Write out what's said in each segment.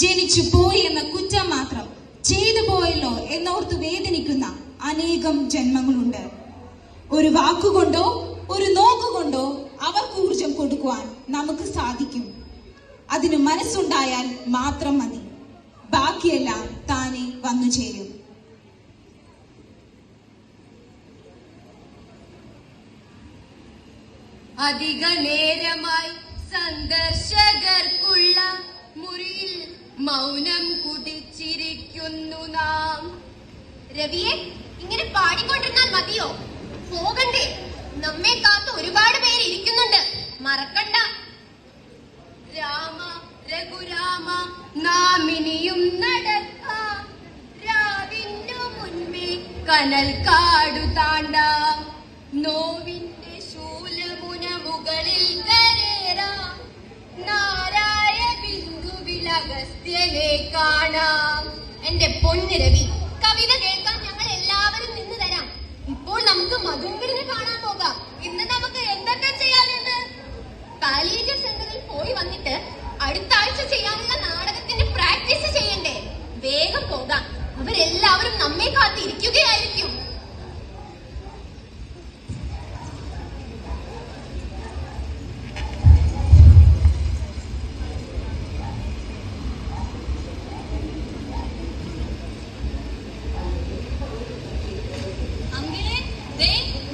ജനിച്ചു പോയി എന്ന കുറ്റം മാത്രം ചെയ്തു പോയല്ലോ എന്നോർത്ത് വേദനിക്കുന്ന അനേകം ജന്മങ്ങളുണ്ട്. ഒരു വാക്കുകൊണ്ടോ ഒരു നോക്കുകൊണ്ടോ അവർക്ക് ഊർജം കൊടുക്കുവാൻ നമുക്ക് സാധിക്കും. അതിന് മനസ്സുണ്ടായാൽ മാത്രം മതി. ബാക്കിയെല്ലാം താനെ വന്നു ചേരും. അധിക നേരമായി സന്ദർശകർക്കുള്ള മൗനം കുതിച്ചിരിക്കുന്നു നാം. രവിയെ ഇങ്ങനെ പാടിക്കൊണ്ടിരുന്നാൽ മതിയോ? പോകണ്ടേ. നമ്മെ കാത്ത് ഒരുപാട് പേര് ഇരിക്കുന്നുണ്ട്. മറക്കണ്ട. രാമ രഘുരാമ നാം ഇനിയും നടക്കാം. മുൻപേ കനൽ കാടു താണ്ട. നോവിന്റെ ശൂലമുന മുകളിൽ കരേറാം. ബിന്ദുവിൽ അഗസ്ത്യനെ കാണാം. എന്റെ പൊന്ന്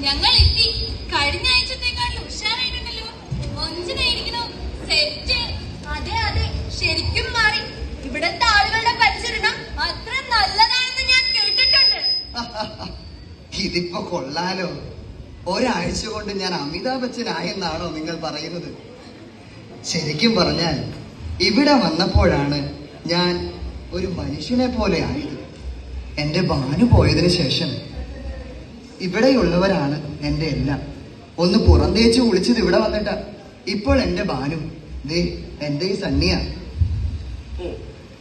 ഞങ്ങൾ എത്തി കഴിഞ്ഞ ആഴ്ചത്തെക്കാളും ഉഷാറായിട്ടുണ്ടല്ലോ. ഒഞ്ചിനായിരിക്കണോ സെറ്റ്. അതെ അതെ. ശരിക്കും മാറി. ഇവിടത്തെ ആളുകളുടെ പരിചരണം അത്ര നല്ലതാണെന്ന് ഞാൻ കേട്ടിട്ടുണ്ട്. ഇതിപ്പോ കൊള്ളാലോ. ഒരാഴ്ച കൊണ്ട് ഞാൻ അമിതാഭ് ബച്ചനായെന്നാണോ നിങ്ങൾ പറയുന്നത്? ശരിക്കും പറഞ്ഞാൽ ഇവിടെ വന്നപ്പോഴാണ് ഞാൻ ഒരു മനുഷ്യനെ പോലെ ആയത്. എന്റെ ബാനു പോയതിനു ശേഷം ഇവിടെയുള്ളവരാണ് എന്റെ എല്ലാം. ഒന്ന് പുറന്തേച്ച് കുളിച്ചത് ഇവിടെ വന്നിട്ടാ. ഇപ്പോൾ എന്റെ ബാനു ദേ എന്റെ ഈ സന്നിയാ ഓ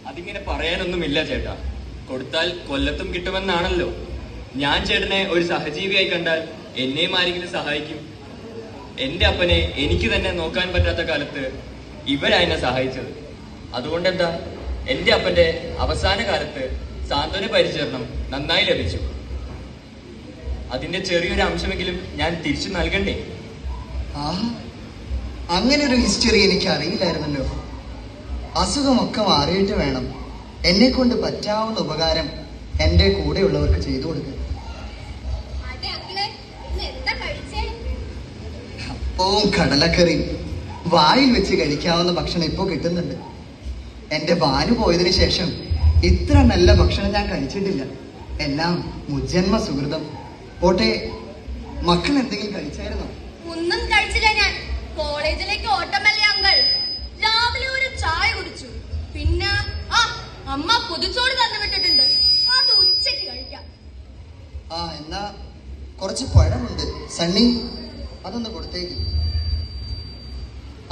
അതിങ്ങനെ പറയാനൊന്നുമില്ല ചേട്ടാ. കൊടുത്താൽ കൊല്ലത്തും കിട്ടുമെന്നാണല്ലോ. ഞാൻ ചേട്ടനെ ഒരു സഹജീവിയായി കണ്ടാൽ എന്നെയും ആരെങ്കിലും സഹായിക്കും? എന്റെ അപ്പനെ എനിക്ക് തന്നെ നോക്കാൻ പറ്റാത്ത കാലത്ത് ഇവരാ എന്നെ സഹായിച്ചത്. അതുകൊണ്ടെന്താ? എന്റെ അപ്പന്റെ അവസാന കാലത്ത് സാന്ത്വന പരിചരണം നന്നായി ലഭിച്ചു. അതിന്റെ ചെറിയൊരു അംശമെങ്കിലും ഞാൻ തിരിച്ചു നൽകണ്ടേ? ആ അങ്ങനെ ഒരു ഹിസ്റ്ററി എനിക്ക് അറിയില്ലായിരുന്നല്ലോ. അസുഖമൊക്കെ മാറിയിട്ട് വേണം എന്നെ കൊണ്ട് പറ്റാവുന്ന ഉപകാരം എന്റെ കൂടെയുള്ളവർക്ക് ചെയ്തു കഴിച്ചേ? അപ്പവും കടലക്കറി. വായിൽ വെച്ച് കഴിക്കാവുന്ന ഭക്ഷണം ഇപ്പോൾ കിട്ടുന്നുണ്ട്. എന്റെ വാനു പോയതിനു ശേഷം ഇത്ര നല്ല ഭക്ഷണം ഞാൻ കഴിച്ചിട്ടില്ല. എല്ലാം മുജന്മ സുഹൃതം പോട്ടെ മക്കൾ എന്തെങ്കിലും കഴിച്ചായിരുന്നോ? ഒന്നും കഴിച്ചില്ല ഞാൻ. കോളേജിലേക്ക് ഓട്ടമല്ലേ അങ്കൾ? രാവിലെ ഒരു ചായ കുടിച്ചു. പിന്നെ ആ അമ്മ പുതുച്ചോട് തന്നു വിട്ടിട്ടുണ്ട്. അത് ഉച്ചയ്ക്ക് കഴിക്കാം. ആ എന്നാ കുറച്ച് പഴമുണ്ട്. സണ്ണി അതൊന്ന് കൊടുത്തേക്ക്.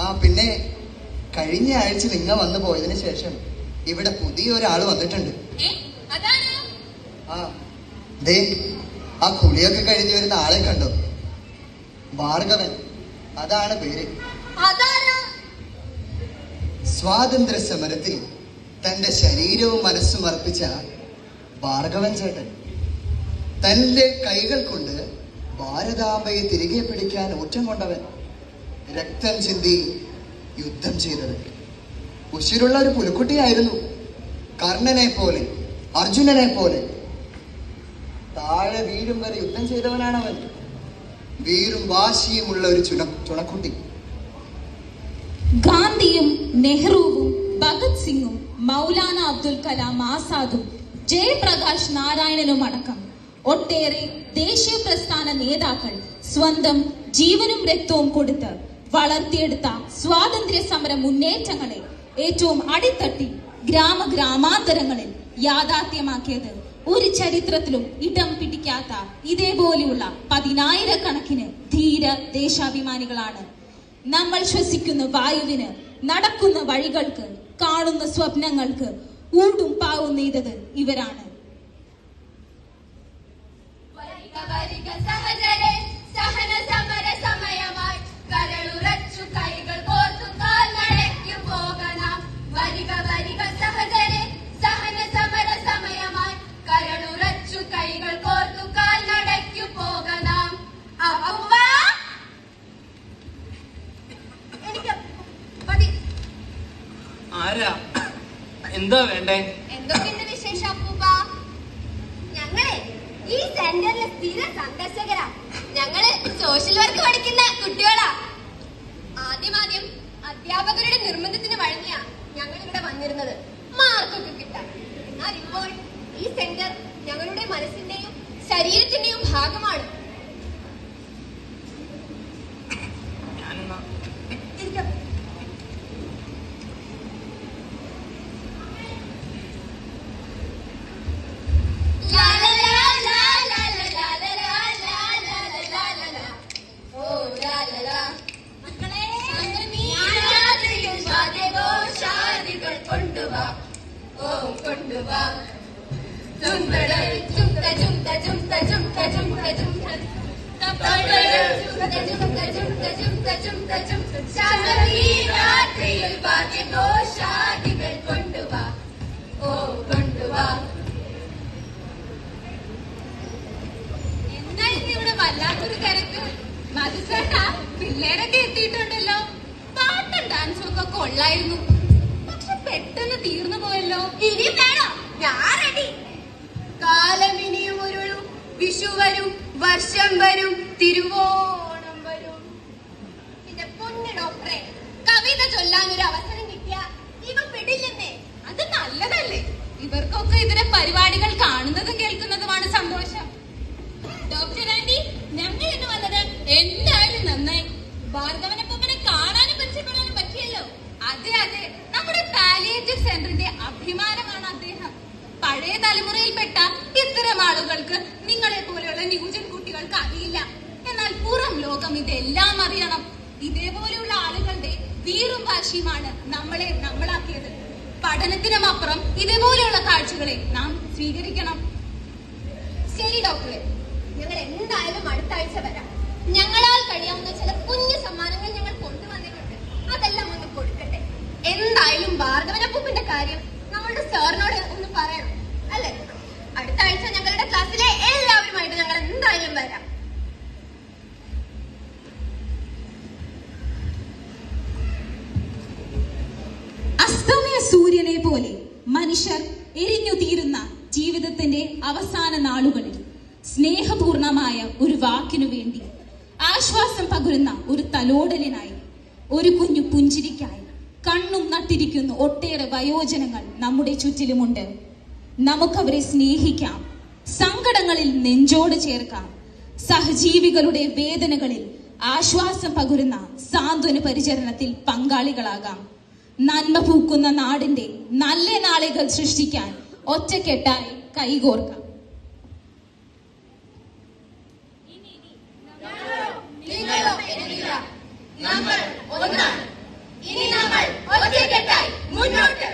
ആ പിന്നെ കഴിഞ്ഞ ആഴ്ച നിങ്ങ വന്നു പോയതിനു ശേഷം ഇവിടെ പുതിയ ഒരാൾ വന്നിട്ടുണ്ട് ആ ദേ ആ കുളിയൊക്കെ കഴിഞ്ഞ് വരുന്ന ആളെ കണ്ടു. ഭാർഗവൻ അതാണ് പേര്. സ്വാതന്ത്ര്യ സമരത്തിൽ തന്റെ ശരീരവും മനസ്സും അർപ്പിച്ച ഭാർഗവൻ ചേട്ടൻ തന്റെ കൈകൾ കൊണ്ട് ഭാരതാംബയെ തിരികെ പിടിക്കാൻ ഊറ്റം കൊണ്ടവൻ രക്തം ചിന്തി യുദ്ധം ചെയ്തത് ഉശിരുള്ള ഒരു പുലിക്കുട്ടിയായിരുന്നു. കർണനെ പോലെ അർജുനനെ പോലെ താഴെ വീഴും വരെ യുദ്ധം ചെയ്തവനാണ് അവൻ വീറും വാശിയുമുള്ള ഒരു ചുണ ചുണക്കുട്ടി. ഗാന്ധിയും നെഹ്റുവും ഭഗത് സിംഗും മൗലാന അബ്ദുൽ കലാം ആസാദും ജയപ്രകാശ് നാരായണനും അടക്കം. ഒട്ടേറെ ദേശീയ പ്രസ്ഥാന നേതാക്കൾ സ്വന്തം ജീവനും രക്തവും കൊടുത്ത് വളർത്തിയെടുത്ത സ്വാതന്ത്ര്യ സമര മുന്നേറ്റങ്ങളെ ഏറ്റവും അടിത്തട്ടി ഗ്രാമ ഗ്രാമാന്തരങ്ങളിൽ യാഥാർത്ഥ്യമാക്കിയത് ഒരു ചരിത്രത്തിലും ഇടം പിടിക്കാത്ത ഇതേപോലെയുള്ള പതിനായിരക്കണക്കിന് ധീര ദേശാഭിമാനികളാണ് നമ്മൾ ശ്വസിക്കുന്ന വായുവിന് നടക്കുന്ന വഴികൾക്ക് കാണുന്ന സ്വപ്നങ്ങൾക്ക് ഊടും പാവും നെയ്തത് ഇവരാണ്. എന്താ വേണ്ടേ? ഞങ്ങളെ ഈ സോഷ്യൽ വർക്ക് പഠിക്കുന്ന കുട്ടികളാ. അധ്യാപകരുടെ ഇവിടെ വന്നിരുന്നത്. കിട്ടാൻ. എന്നാൽ ഇപ്പോൾ ഈ സെന്റർ ഞങ്ങളുടെ മനസ്സിന്റെയും ശരീരത്തിന്റെയും ഭാഗമാണ്. വല്ലാത്തൊരു തിരക്ക് മധുസേട്ടാ പിള്ളേരൊക്കെ എത്തിയിട്ടുണ്ടല്ലോ പാട്ടും ഡാൻസും ഒക്കെ കൊള്ളായിരുന്നു പെട്ടെന്ന് തീർന്നു പോയല്ലോ ഇനി വേണോ ഞാൻ റെഡി ഉരുളും വിഷു വരും വർഷം വരും പൊന്നു ഡോക്ടറെ കവിത ചൊല്ലാൻ ഒരു അവസരം കിട്ടിയ ഇവ പെടില്ലെന്നേ. അത് നല്ലതല്ലേ? ഇവർക്കൊക്കെ ഇതിലെ പരിപാടികൾ കാണുന്നതും കേൾക്കുന്നതുമാണ് സന്തോഷം. ഡോക്ടർ ആന്റി ഞങ്ങൾ ഇന്ന് വന്നത് എന്തായാലും നന്നായി. ഭാർഗവനപ്പനെ കാണാനും പരിചയപ്പെടാനും പറ്റിയല്ലോ. അതെ അതെ നമ്മുടെ പാലിയേറ്റീവ് സെന്ററിന്റെ അഭിമാനമാണ് അദ്ദേഹം. പഴയ തലമുറയിൽപ്പെട്ട ഇത്തരം ആളുകൾക്ക് നിങ്ങളെ പോലെയുള്ള ന്യൂജൻ കുട്ടികൾക്ക് അറിയില്ല. എന്നാൽ പുറം ലോകം ഇതെല്ലാം അറിയണം. ഇതേപോലെയുള്ള ആളുകളുടെ വീറും വാശിയുമാണ് നമ്മളെ നമ്മളാക്കിയത്. പഠനത്തിനും അപ്പുറം ഇതേപോലെയുള്ള കാഴ്ചകളെ നാം സ്വീകരിക്കണം. ശരി ഡോക്ടറെ. ഞങ്ങൾ എന്തായാലും അടുത്ത ആഴ്ച വരാം. ഞങ്ങളാൽ കഴിയാവുന്ന ചില കുഞ്ഞു സമ്മാനങ്ങൾ ഞങ്ങൾ കൊണ്ടുവന്നിട്ടുണ്ട്. അതെല്ലാം ഒന്ന് കൊടുക്കട്ടെ. എന്തായാലും ഭാർഗവനപ്പൂപ്പിന്റെ കാര്യം നമ്മളുടെ സാറിനോട് ഒന്ന് പറയണം അല്ലേ? അടുത്ത ആഴ്ച ഞങ്ങളുടെ ക്ലാസ്സിലെ എല്ലാവരുമായിട്ട് ഞങ്ങൾ എന്തായാലും വരാം. സൂര്യനെ പോലെ മനുഷ്യർ എരിഞ്ഞു തീരുന്ന ജീവിതത്തിന്റെ അവസാന നാളുകളിൽ സ്നേഹപൂർണമായ ഒരു വാക്കിനു വേണ്ടി ആശ്വാസം പകരുന്ന ഒരു തലോടലിനായി ഒരു കുഞ്ഞു പുഞ്ചിരിക്കായി കണ്ണും നട്ടിരിക്കുന്ന ഒട്ടേറെ വയോജനങ്ങൾ നമ്മുടെ ചുറ്റിലുമുണ്ട്. നമുക്കവരെ സ്നേഹിക്കാം സങ്കടങ്ങളിൽ നെഞ്ചോട് ചേർക്കാം സഹജീവികളുടെ വേദനകളിൽ ആശ്വാസം പകരുന്ന സാന്ത്വന പരിചരണത്തിൽ പങ്കാളികളാകാം. നന്മ പൂക്കുന്ന നാടിന്റെ നല്ല നാളുകൾ സൃഷ്ടിക്കാൻ ഒറ്റക്കെട്ടായി കൈകോർക്കാം. നമ്മൾ ഒന്നാണ്. ഇനി നമ്മൾ ഒറ്റക്കെട്ടായി മുന്നോട്ട്.